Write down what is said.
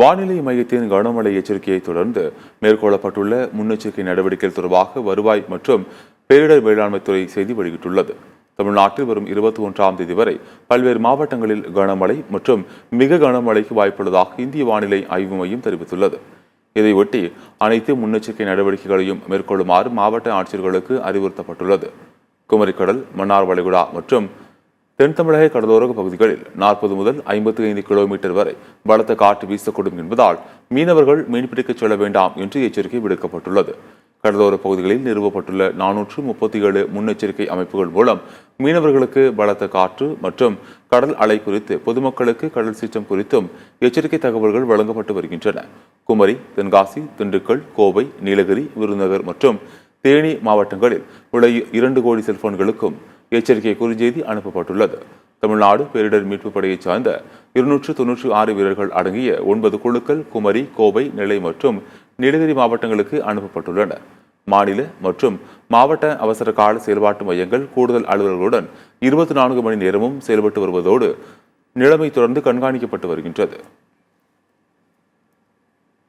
வானிலை மையத்தின் கனமழை எச்சரிக்கையை தொடர்ந்து மேற்கொள்ளப்பட்டுள்ள முன்னெச்சரிக்கை நடவடிக்கைகள் தொடர்பாக வருவாய் மற்றும் பேரிடர் வேளாண்மை துறை செய்தி வெளியிட்டுள்ளது. தமிழ்நாட்டில் வரும் இருபத்தி ஒன்றாம் தேதி வரை பல்வேறு மாவட்டங்களில் கனமழை மற்றும் மிக கனமழைக்கு வாய்ப்புள்ளதாக இந்திய வானிலை ஆய்வு மையம் தெரிவித்துள்ளது. இதையொட்டி அனைத்து முன்னெச்சரிக்கை நடவடிக்கைகளையும் மேற்கொள்ளுமாறு மாவட்ட ஆட்சியர்களுக்கு அறிவுறுத்தப்பட்டுள்ளது. குமரிக்கடல் மன்னார் வளைகுடா மற்றும் தென் தமிழக கடலோர பகுதிகளில் நாற்பது முதல் ஐம்பத்தி ஐந்து கிலோமீட்டர் வரை பலத்த காற்று வீசக்கூடும் என்பதால் மீனவர்கள் மீன்பிடிக்கச் செல்ல வேண்டாம் என்று எச்சரிக்கை விடுக்கப்பட்டுள்ளது. கடலோர பகுதிகளில் நிறுவப்பட்டுள்ள நானூற்று முப்பத்தி ஏழு முன்னெச்சரிக்கை அமைப்புகள் மூலம் மீனவர்களுக்கு பலத்த காற்று மற்றும் கடல் அலை குறித்து பொதுமக்களுக்கு கடல் சீற்றம் குறித்தும் எச்சரிக்கை தகவல்கள் வழங்கப்பட்டு வருகின்றன. குமரி தென்காசி திண்டுக்கல் கோவை நீலகிரி விருதுநகர் மற்றும் தேனி மாவட்டங்களில் உள்ள இரண்டு கோடி செல்போன்களுக்கும் எச்சரிக்கை குறுஞ்செய்தி அனுப்பப்பட்டுள்ளது. தமிழ்நாடு பேரிடர் மீட்புப் படையைச் சார்ந்த இருநூற்று தொன்னூற்றி ஆறு வீரர்கள் அடங்கிய ஒன்பது குழுக்கள் குமரி கோவை நெல்லை மற்றும் நீலகிரி மாவட்டங்களுக்கு அனுப்பப்பட்டுள்ளன. மாநில மற்றும் மாவட்ட அவசர கால செயல்பாட்டு மையங்கள் கூடுதல் அலுவலர்களுடன் இருபத்தி நான்கு மணி நேரமும் செயல்பட்டு வருவதோடு நிலைமை தொடர்ந்து கண்காணிக்கப்பட்டு வருகின்றது.